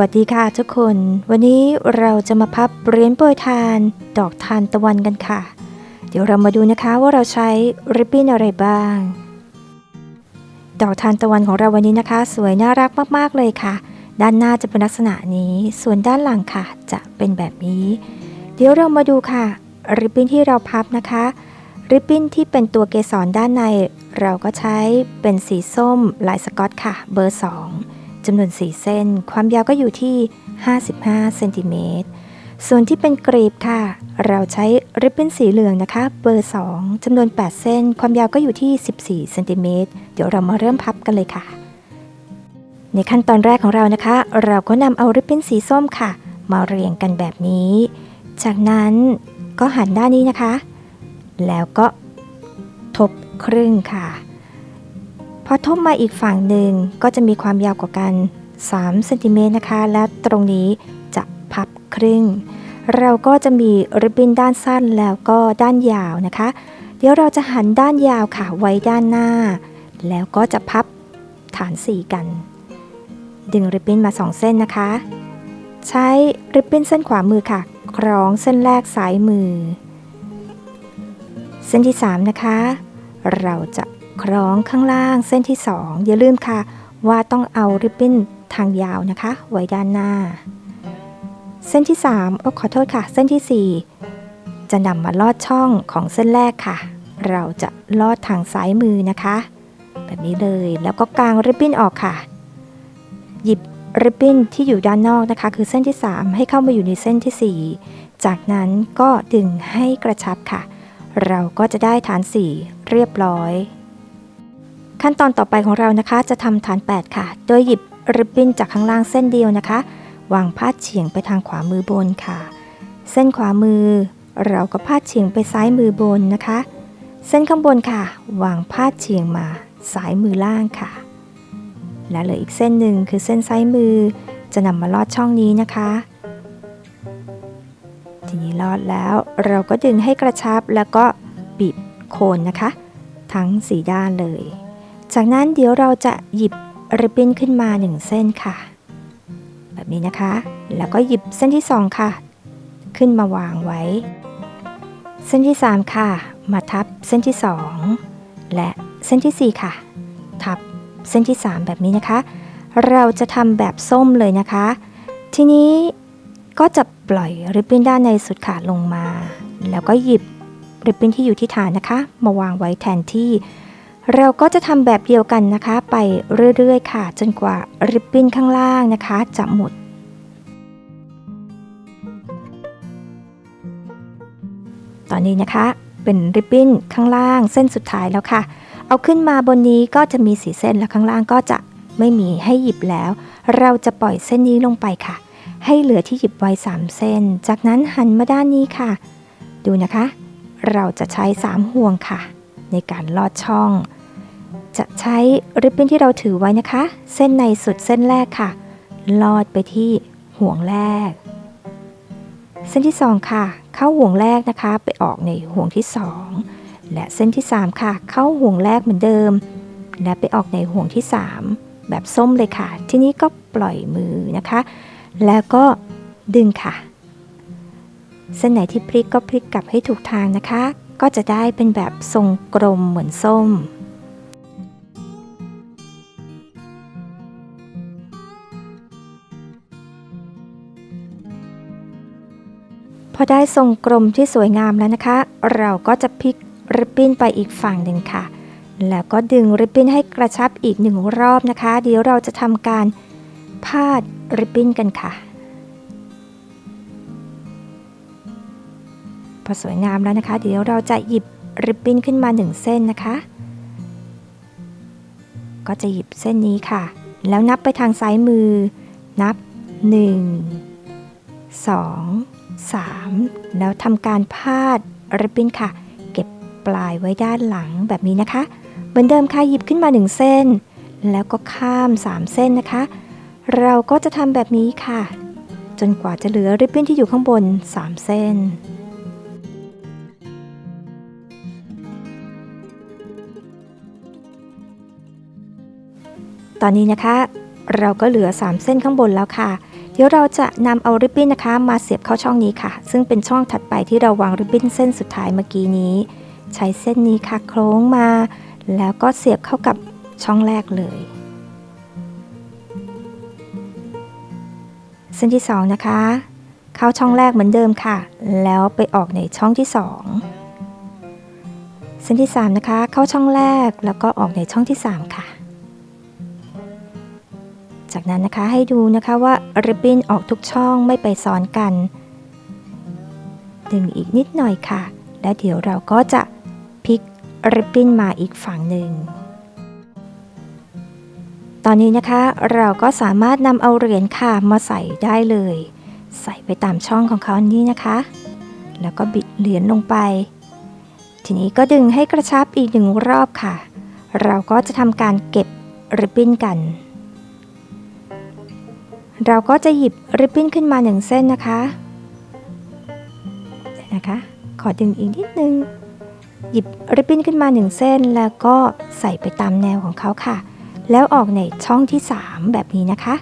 วัสดีค่ะทุกคน วันนี้เราจะมาพับเหรียญโปรยทาน ดอกทานตะวันกันค่ะ เดี๋ยวเรามาดูนะคะว่าเราใช้ริบบิ้นอะไรบ้าง ดอกทานตะวันของเราวันนี้นะคะ สวยน่ารักมากๆเลยค่ะ ด้านหน้าจะเป็นลักษณะนี้ ส่วนด้านหลังค่ะ จะเป็นแบบนี้ เดี๋ยวเรามาดูค่ะริบบิ้นที่เราพับนะคะ ริบบิ้นที่เป็นตัวเกสรด้านใน เราก็ใช้เป็นสีส้มลายสกอตค่ะ เบอร์ 2 จำนวน 4 เส้น ความยาวก็อยู่ที่ 55 เซนติเมตร ส่วนที่เป็นกรีบค่ะ เราใช้ริบบิ้นสีเหลืองนะคะ เบอร์ 2จำนวน 8 เส้น ความยาวก็อยู่ที่ 14 เซนติเมตร เดี๋ยวเรามาเริ่มพับกันเลยค่ะ ในขั้นตอนแรกของเรานะคะ เราก็นำเอาริบบิ้นสีส้มค่ะ มาเรียงกันแบบนี้ จากนั้นก็หันด้านนี้นะคะ แล้วก็ทบครึ่งค่ะ พอทบมาอีกฝั่งหนึ่งก็จะมีความยาวกว่ากัน 3 เซนติเมตรนะคะ และตรงนี้จะพับครึ่ง เราก็จะมีริบบิ้นด้านสั้นแล้วก็ด้านยาวนะคะ เดี๋ยวเราจะหันด้านยาวค่ะไว้ด้านหน้า แล้วก็จะพับฐานสีกัน ดึงริบบิ้นมา 2 เส้นนะคะ ใช้ริบบิ้นเส้นขวามือค่ะ คล้องเส้นแรกซ้ายมือ เส้นที่ 3 นะคะ เราจะ คล้องข้างล่างเส้นที่ 2 อย่าลืมค่ะ ว่าต้องเอาริบบิ้นทางยาวนะคะ ไว้ด้านหน้า เส้นที่3โอ้ขอโทษค่ะ เส้นที่ 4 จะนำมาลอดช่องของเส้นแรกค่ะ เราจะลอดทางซ้ายมือนะคะ แบบนี้เลยแล้วก็กางริบบิ้นออกค่ะ หยิบริบบิ้นที่อยู่ด้านนอกนะคะ คือเส้นที่ 3 ให้เข้ามาอยู่ในเส้นที่ 4 จากนั้นก็ดึงให้กระชับค่ะ เราก็จะได้ฐาน 4 เรียบร้อย ขั้นตอนต่อไปของเรานะคะจะทำฐาน 8 ค่ะ โดยหยิบริบบิ้นจากข้างล่างเส้นเดียวนะคะ วางพาดเฉียงไปทางขวามือบนค่ะ เส้นขวามือ เราก็พาดเฉียงไปซ้ายมือบนนะคะ เส้นข้างบนค่ะ วางพาดเฉียงมาซ้ายมือล่างค่ะ และเหลืออีกเส้นหนึ่งคือเส้นซ้ายมือ จะนำมาลอดช่องนี้นะคะ ทีนี้ลอดแล้วเราก็ดึงให้กระชับแล้วก็บีบโคนนะคะ ทั้งสีด้านเลย จากนั้นเดี๋ยวเราจะหยิบริบบิ้นขึ้นมา 1 เส้นค่ะ แบบนี้นะคะ แล้วก็หยิบเส้นที่ 2 ค่ะ ขึ้นมาวางไว้ เส้นที่ 3 ค่ะ มาทับเส้นที่ 2 และเส้นที่ 4 ค่ะ ทับเส้นที่ 3 แบบนี้นะคะ เราจะทำแบบส้มเลยนะคะ ทีนี้ก็จะปล่อยริบบิ้นด้านในสุดขาลงมา แล้วก็หยิบริบบิ้นที่อยู่ที่ฐานนะคะ มาวางไว้แทนที่ เราก็จะทำแบบเดียวกันนะคะ ไปเรื่อยๆ ค่ะ จนกว่าริบบิ้นข้างล่างนะคะ จะหมด ตอนนี้นะคะเป็นริบบิ้นข้างล่างเส้นสุดท้ายแล้วค่ะ เอาขึ้นมาบนนี้ก็จะมีสีเส้นและข้างล่างก็จะไม่มีให้หยิบแล้ว เราจะปล่อยเส้นนี้ลงไปค่ะ ให้เหลือที่หยิบไว้ 3 เส้น จากนั้นหันมาด้านนี้ค่ะ ดูนะคะ เราจะใช้ 3 ห่วงค่ะ ในการลอดช่อง จะใช้ริบบิ้นที่เราถือไว้นะคะ เส้นในสุดเส้นแรกค่ะ ลอดไปที่ห่วงแรก เส้นที่ 2 ค่ะ เข้าห่วงแรกนะคะ ไปออกในห่วงที่ 2 และเส้นที่ 3 ค่ะ เข้าห่วงแรกเหมือนเดิม และไปออกในห่วงที่ 3 แบบส้มเลยค่ะ ทีนี้ก็ปล่อยมือนะคะ แล้วก็ดึงค่ะ เส้นไหนที่พลิกก็พลิกกลับให้ถูกทางนะคะ ก็จะได้เป็นแบบทรงกลมเหมือนส้ม พอได้ทรงกลมที่สวยงามแล้วนะคะ เราก็จะพลิกริบบิ้นไปอีกฝั่งหนึ่งค่ะ แล้วก็ดึงริบบิ้นให้กระชับอีกหนึ่งรอบนะคะ เดี๋ยวเราจะทำการพาดริบบิ้นกันค่ะ พอสวยงามแล้วนะคะ เดี๋ยวเราจะหยิบริบบิ้นขึ้นมาหนึ่งเส้นนะคะ ก็จะหยิบเส้นนี้ค่ะ แล้วนับไปทางซ้ายมือ นับ 1 2 3 แล้วทำการพาดริบบิ้นค่ะ เก็บปลายไว้ด้านหลังแบบนี้นะคะ เหมือนเดิมค่ะหยิบขึ้นมา 1 เส้น แล้วก็ข้าม 3 เส้นนะคะ เราก็จะทำแบบนี้ค่ะ จนกว่าจะเหลือริบบิ้นที่อยู่ข้างบน 3 เส้นตอนนี้นะคะ เราก็เหลือ 3 เส้นข้างบนแล้วค่ะ เดี๋ยวเราจะนำเอาริบบิ้นนะคะ มาเสียบเข้าช่องนี้ค่ะ ซึ่งเป็นช่องถัดไปที่เราวางริบบิ้นเส้นสุดท้ายเมื่อกี้นี้ ใช้เส้นนี้ค่ะโค้งมา แล้วก็เสียบเข้ากับช่องแรกเลย เส้นที่ 2 นะคะ เข้าช่องแรกเหมือนเดิมค่ะ แล้วไปออกในช่องที่ 2 เส้นที่ 3 นะคะ เข้าช่องแรกแล้วก็ออกในช่องที่ 3 ค่ะ จากนั้นนะคะให้ดูนะคะว่าริบบิ้นออกทุกช่องไม่ไปซ้อนกัน ดึงอีกนิดหน่อยค่ะ แล้วเดี๋ยวเราก็จะพลิกริบบิ้นมาอีกฝั่งหนึ่ง ตอนนี้นะคะเราก็สามารถนำเอาเหรียญค่ะมาใส่ได้เลย ใส่ไปตามช่องของเขานี้นะคะ แล้วก็บิดเหรียญลงไป ทีนี้ก็ดึงให้กระชับอีกหนึ่งรอบค่ะ เราก็จะทำการเก็บริบบิ้นกัน เราก็จะหยิบริบบิ้นขึ้นมาหนึ่งเส้นนะคะนะคะ ขอดึงอีกนิดนึง หยิบริบบิ้นขึ้นมาหนึ่งเส้น แล้วก็ใส่ไปตามแนวของเขาค่ะ แล้วออกในช่องที่ 3 แบบนี้นะคะ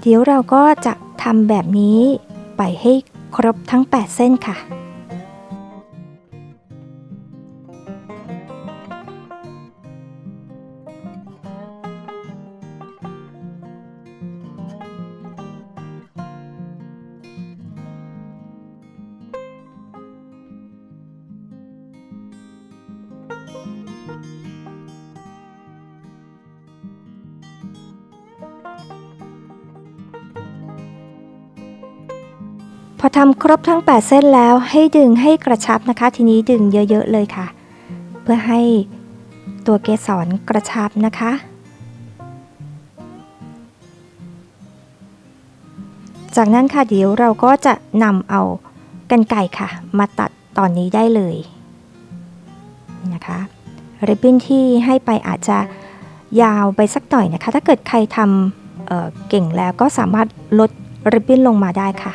เดี๋ยวเราก็จะทำแบบนี้ไปให้ครบทั้ง 8 เส้นค่ะ พอทำครบทั้ง 8 เส้นแล้วให้ดึงให้กระชับนะคะ ทีนี้ดึงเยอะๆเลยค่ะ เพื่อให้ตัวเกสรกระชับนะคะ จากนั้นค่ะเดี๋ยวเราก็จะนำเอากันไก่ค่ะ มาตัดตอนนี้ได้เลยนะคะริบบิ้นที่ให้ไปอาจจะยาวไปสักหน่อยนะคะ ถ้าเกิดใครทำเเก่งแล้วก็สามารถลดริบบิ้นลงมาได้ค่ะ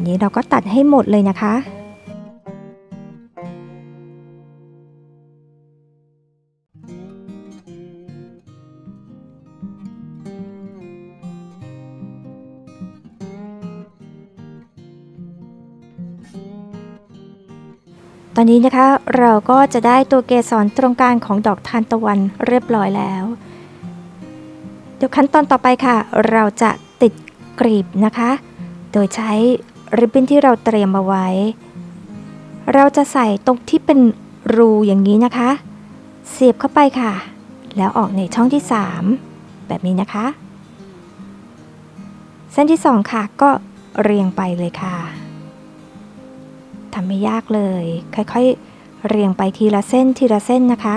ทีนี้เราก็ตัดให้หมดเลยนะคะ ตอนนี้นะคะเราก็จะได้ตัวเกสรตรงกลางของดอกทานตะวันเรียบร้อยแล้ว เดี๋ยวขั้นตอนต่อไปค่ะ เราจะติดกรีบนะคะ โดยใช้ ริบบิ้นที่เราเตรียมเอาไว้ เราจะใส่ตรงที่เป็นรูอย่างนี้นะคะ เสียบเข้าไปค่ะ แล้วออกในช่องที่ 3 แบบนี้นะคะ เส้นที่ 2 ค่ะก็เรียงไปเลยค่ะทำไม่ยากเลย ค่อยๆ เรียงไปทีละเส้นทีละเส้นนะคะ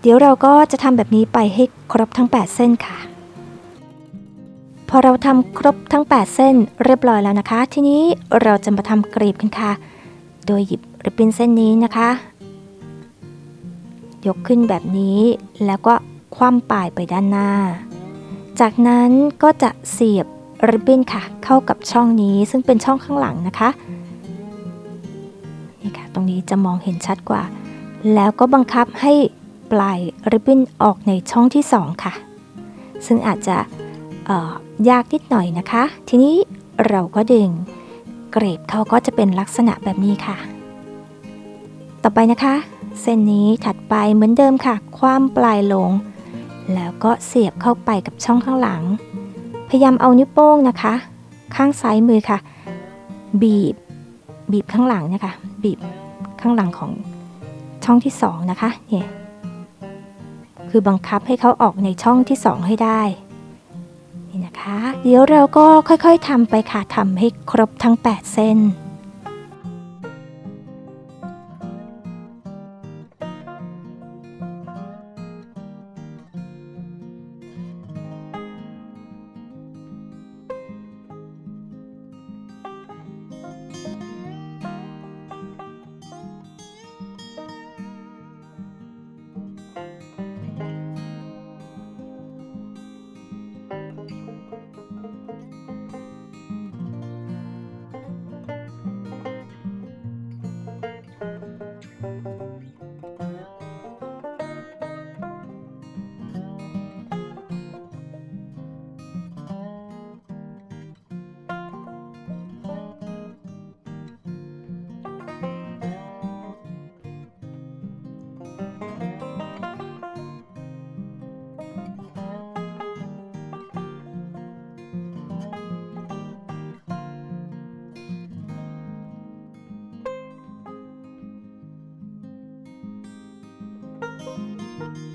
เดี๋ยวเราก็จะทำแบบนี้ไปให้ครบทั้ง 8 เส้นค่ะ พอเราทำครบทั้ง 8 เส้นเรียบร้อยแล้วนะคะ ทีนี้เราจะมาทำกรีบกันค่ะ โดยหยิบริบบิ้นเส้นนี้นะคะ ยกขึ้นแบบนี้แล้วก็คว่ำปลายไปด้านหน้า จากนั้นก็จะเสียบริบบิ้นค่ะ เข้ากับช่องนี้ซึ่งเป็นช่องข้างหลังนะคะนี่ค่ะตรงนี้จะมองเห็นชัดกว่า แล้วก็บังคับให้ปลายริบบิ้นออกในช่องที่ 2 ค่ะ ซึ่งอาจจะ ยากนิดหน่อยนะคะ ทีนี้เราก็ดึง เกรดเขาก็จะเป็นลักษณะแบบนี้ค่ะ ต่อไปนะคะ เส้นนี้ถัดไปเหมือนเดิมค่ะ คว่ำปลายลง แล้วก็เสียบเข้าไปกับช่องข้างหลัง พยายามเอานิ้วโป้งนะคะ ข้างซ้ายมือค่ะ บีบ บีบข้างหลังนะคะ บีบข้างหลังของช่องที่สองนะคะเนี่ยคือบังคับให้เขาออกในช่องที่สองให้ได้ นะคะ เดี๋ยวเราก็ค่อยๆทำไปค่ะทำให้ครบทั้ง 8 เส้น พ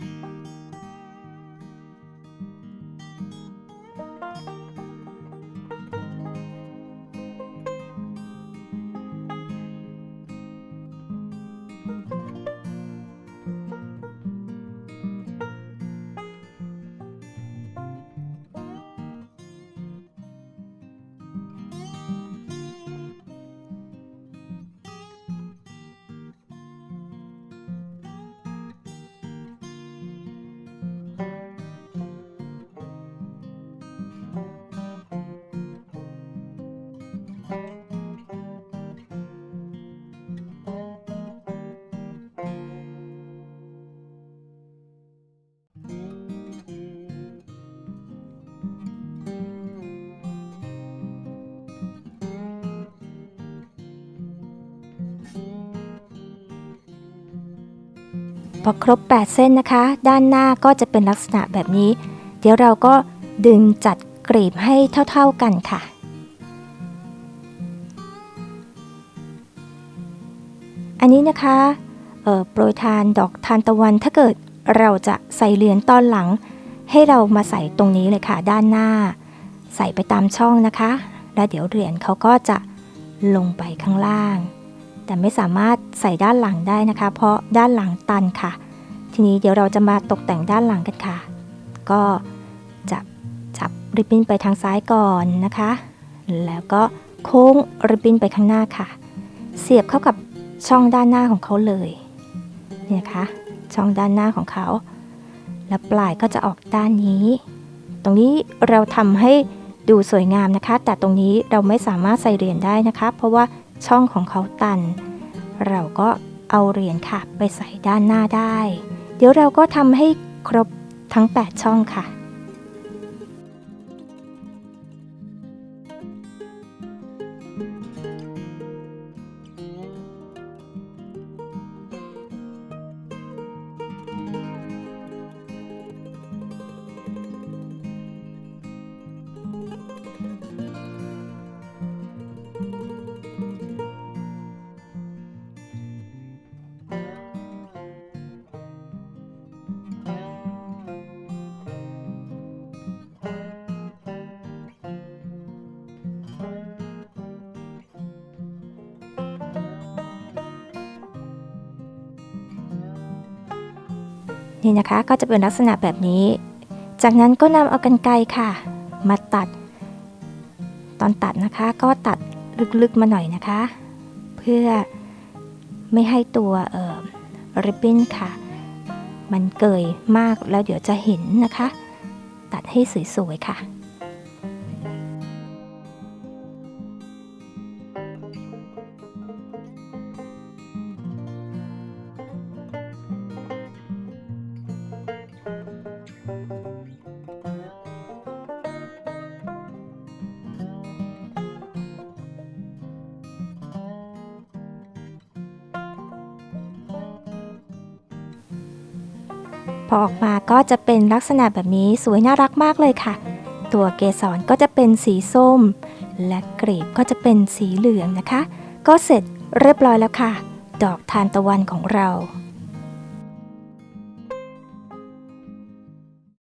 อครบ 8 เส้นนะคะ ด้านหน้าก็จะเป็นลักษณะแบบนี้ เดี๋ยวเราก็ดึงจัดกรีบให้เท่าๆกันค่ะอันนี้นะคะเอ่อโปรยทานดอกทานตะวันถ้าเกิดเราจะใส่เหรียญตอนหลัง ให้เรามาใส่ตรงนี้เลยค่ะ ด้านหน้า ใส่ไปตามช่องนะคะ แล้วเดี๋ยวเหรียญเขาก็จะลงไปข้างล่าง แต่ไม่สามารถใส่ด้านหลังได้นะคะ เพราะด้านหลังตันค่ะ ทีนี้เดี๋ยวเราจะมาตกแต่งด้านหลังกันค่ะ ก็จับจับริบบิ้นไปทางซ้ายก่อนนะคะ แล้วก็โค้งริบบิ้นไปข้างหน้าค่ะ เสียบเข้ากับช่องด้านหน้าของเขาเลยนี่นะคะช่องด้านหน้าของเขา แล้วปลายก็จะออกด้านนี้ ตรงนี้เราทำให้ดูสวยงามนะคะ แต่ตรงนี้เราไม่สามารถใส่เหรียญได้นะคะ เพราะว่า ช่องของเขาตัน เราก็เอาเหรียญค่ะ ไปใส่ด้านหน้าได้ เดี๋ยวเราก็ทำให้ครบทั้ง 8 ช่องค่ะ นี่นะคะก็จะเป็นลักษณะแบบนี้ จากนั้นก็นำเอากันไกรค่ะ มาตัด ตอนตัดนะคะก็ตัดลึกๆมาหน่อยนะคะ เพื่อไม่ให้ตัวเอ่อริบบิ้นค่ะ มันเกยมากแล้วเดี๋ยวจะเห็นนะคะ ตัดให้สวยๆค่ะ พอออกมาก็จะเป็นลักษณะแบบนี้สวยน่ารักมากเลยค่ะ ตัวเกสรก็จะเป็นสีส้ม และกรีบก็จะเป็นสีเหลืองนะคะ ก็เสร็จเรียบร้อยแล้วค่ะ ดอกทานตะวันของเรา